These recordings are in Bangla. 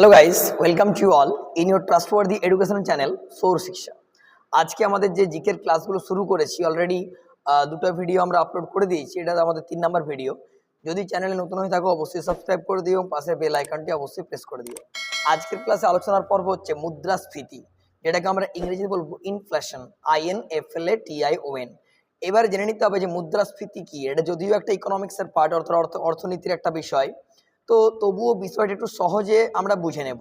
Hello guys welcome to all in your trustworthy education channel সৌর শিক্ষা আজকে আমাদের যে জিকের ক্লাসগুলো শুরু করেছি অলরেডি দুটো ভিডিও আমরা আপলোড করে দিয়েছি। এটা আমাদের তিন নাম্বার ভিডিও যদি চ্যানেলে নতুন হয়ে থাকো, অবশ্যই সাবস্ক্রাইব করে দিও। এবং পাশে বেল আইকনটি অবশ্যই প্রেস করে দিও। আজকের ক্লাসে আলোচনার পর্ব হচ্ছে মুদ্রাস্ফীতি, যেটাকে আমরা ইংরেজিতে বলব inflation I N F L A T I O N এবার জেনে নিতে হবে যে মুদ্রাস্ফীতি কি। এটা যদিও একটা ইকোনমিক্সের পার্ট অর্থ অর্থ- অর্থনীতির একটা বিষয়। তো তবুও বিষয়টা একটু সহজে আমরা বুঝে নেব।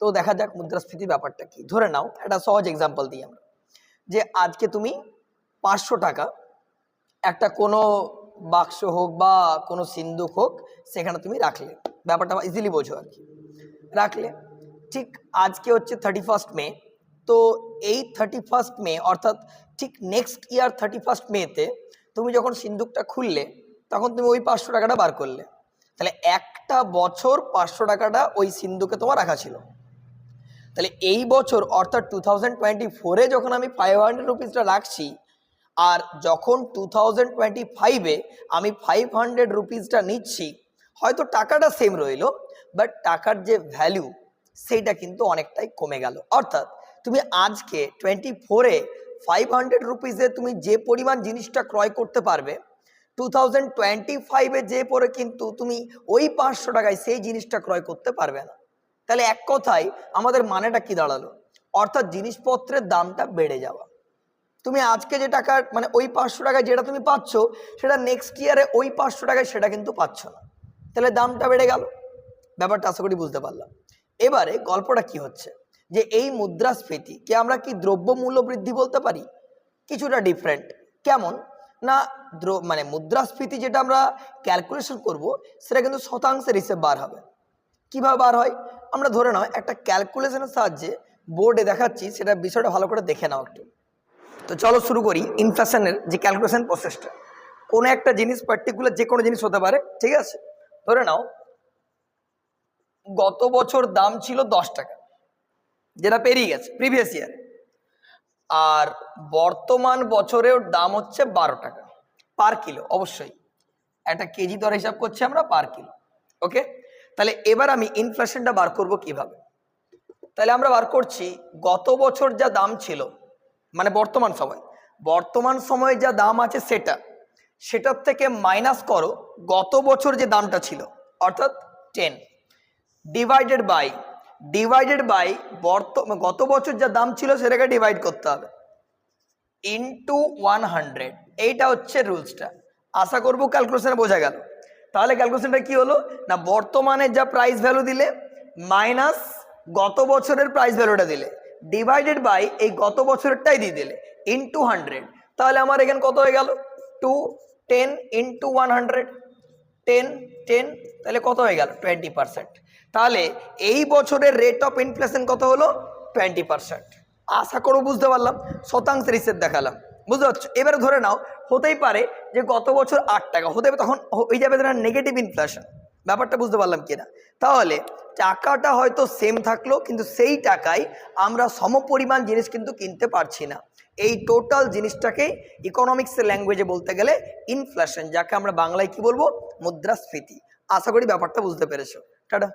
তো দেখা যাক মুদ্রাস্ফীতি ব্যাপারটা কি। ধরে নাও, একটা সহজ এক্সাম্পল দিই আমরা। যে আজকে তুমি পাঁচশো টাকা, একটা কোনো বাক্স হোক বা কোনো সিন্দুক হোক, সেখানে তুমি রাখলে। ব্যাপারটা ইজিলি বোঝো আর কি। রাখলে। ঠিক আজকে হচ্ছে থার্টি ফার্স্ট মে তো এই থার্টি ফার্স্ট মে অর্থাৎ ঠিক নেক্সট ইয়ার থার্টি ফার্স্ট মেতে তুমি যখন সিন্দুকটা খুললে, তখন তুমি ওই পাঁচশো টাকাটা বার করলে। তাহলে একটা বছর পাঁচশো টাকাটা ওই সিন্ধুকে তোমার রাখা ছিল। তাহলে এই বছর, অর্থাৎ টু থাউজেন্ড টোয়েন্টি ফোরে যখন আমি ফাইভ হান্ড্রেড রুপিসটা রাখছি, আর যখন টু থাউজেন্ড টোয়েন্টি ফাইভে আমি ফাইভ হান্ড্রেড রুপিসটা নিচ্ছি, হয়তো টাকাটা সেম রইল বাট টাকার যে ভ্যালু সেইটা কিন্তু অনেকটাই কমে গেল। অর্থাৎ তুমি আজকে টোয়েন্টি ফোরে ফাইভ হান্ড্রেড রুপিসে তুমি যে পরিমাণ জিনিসটা ক্রয় করতে পারবে টু থাউজেন্ড টোয়েন্টি ফাইভে যে পরে কিন্তু তুমি ওই পাঁচশো টাকায় সেই জিনিসটা ক্রয় করতে পারবে না। তাহলে এক কথায় আমাদের মানেটা কি দাঁড়াল? অর্থাৎ জিনিসপত্রের দামটা বেড়ে যাওয়া। তুমি আজকে যে টাকা মানে ওই পাঁচশো টাকায় যেটা তুমি পাচ্ছ, সেটা নেক্সট ইয়ারে ওই পাঁচশো টাকায় সেটা কিন্তু পাচ্ছ না। তাহলে দামটা বেড়ে গেল। ব্যাপারটা আশা করি বুঝতে পারলাম। এবারে গল্পটা কি হচ্ছে? যে এই মুদ্রাস্ফীতি, কি আমরা কি দ্রব্য মূল্য বৃদ্ধি বলতে পারি? কিছুটা ডিফারেন্ট কেমন? না মানে মুদ্রাস্ফীতি যেটা আমরা ক্যালকুলেশন করব, সেটা কিন্তু শতাংশের হিসেবে বার হবে। কীভাবে বার হয়? আমরা ধরে নাও, একটা ক্যালকুলেশনের সাহায্যে বোর্ডে দেখাচ্ছি, সেটা বিষয়টা ভালো করে দেখে নাও একটু। তো চলো শুরু করি ইনফ্লেশনের যে ক্যালকুলেশন প্রসেসটা কোনো একটা জিনিস পার্টিকুলার যে কোনো জিনিস হতে পারে, ঠিক আছে? ধরে নাও, গত বছর দাম ছিল দশ টাকা, যেটা পেরিয়ে গেছে প্রিভিয়াস ইয়ার আর বর্তমান বছরের দাম হচ্ছে বারো টাকা। পার কিলো, অবশ্যই। একটা কেজি দর হিসাব করছি আমরা, পার কিলো। ওকে? তাহলে এবার আমি ইনফ্লেশনটা বার করব কীভাবে? তাহলে আমরা বার করছি, গত বছর যা দাম ছিল মানে বর্তমান সময়, বর্তমান সময়ে যা দাম আছে সেটা, সেটার থেকে মাইনাস করো, গত বছর যে দামটা ছিল, অর্থাৎ ten divided by divided by বর্ত গত বছর যা দাম ছিল সেটাকে ডিভাইড করতে হবে। ইন্টু ওয়ান হান্ড্রেড এইটা হচ্ছে রুলসটা। আশা করব ক্যালকুলেশনে বোঝা গেল। তাহলে ক্যালকুলেশনটা কি হলো? না, বর্তমানে যা প্রাইস ভ্যালু দিলে মাইনাস গত বছরের প্রাইস ভ্যালুটা দিলে ডিভাইডেড বাই এই গত বছরেরটাই দিয়ে দিলে ইন্টু হান্ড্রেড তাহলে আমার এখানে কত হয়ে গেল? Two ten into one hundred ten ten তাহলে কত হয়ে গেল? টোয়েন্টি পার্সেন্ট তাহলে এই বছরের রেট অফ ইনফ্লেশন কত হলো? টোয়েন্টি পার্সেন্ট আশা করো বুঝতে পারলাম, শতাংশের হিসেব দেখালাম। বুঝতে পারছ? এবারে ধরে নাও, হতেই পারে যে গত বছর আট টাকা, হতে তখন হয়ে যাবে ধরে নেগেটিভ ইনফ্লেশন ব্যাপারটা বুঝতে পারলাম কিনা? তাহলে টাকাটা হয়তো সেম থাকল, কিন্তু সেই টাকায় আমরা সমপরিমাণ জিনিস কিন্তু কিনতে পারছি না। এই টোটাল জিনিসটাকে ইকোনমিক্সের ল্যাঙ্গুয়েজে বলতে গেলে ইনফ্লেশন যাকে আমরা বাংলায় কি বলব? মুদ্রাস্ফীতি। আশা করি ব্যাপারটা বুঝতে পেরেছ। টাটা।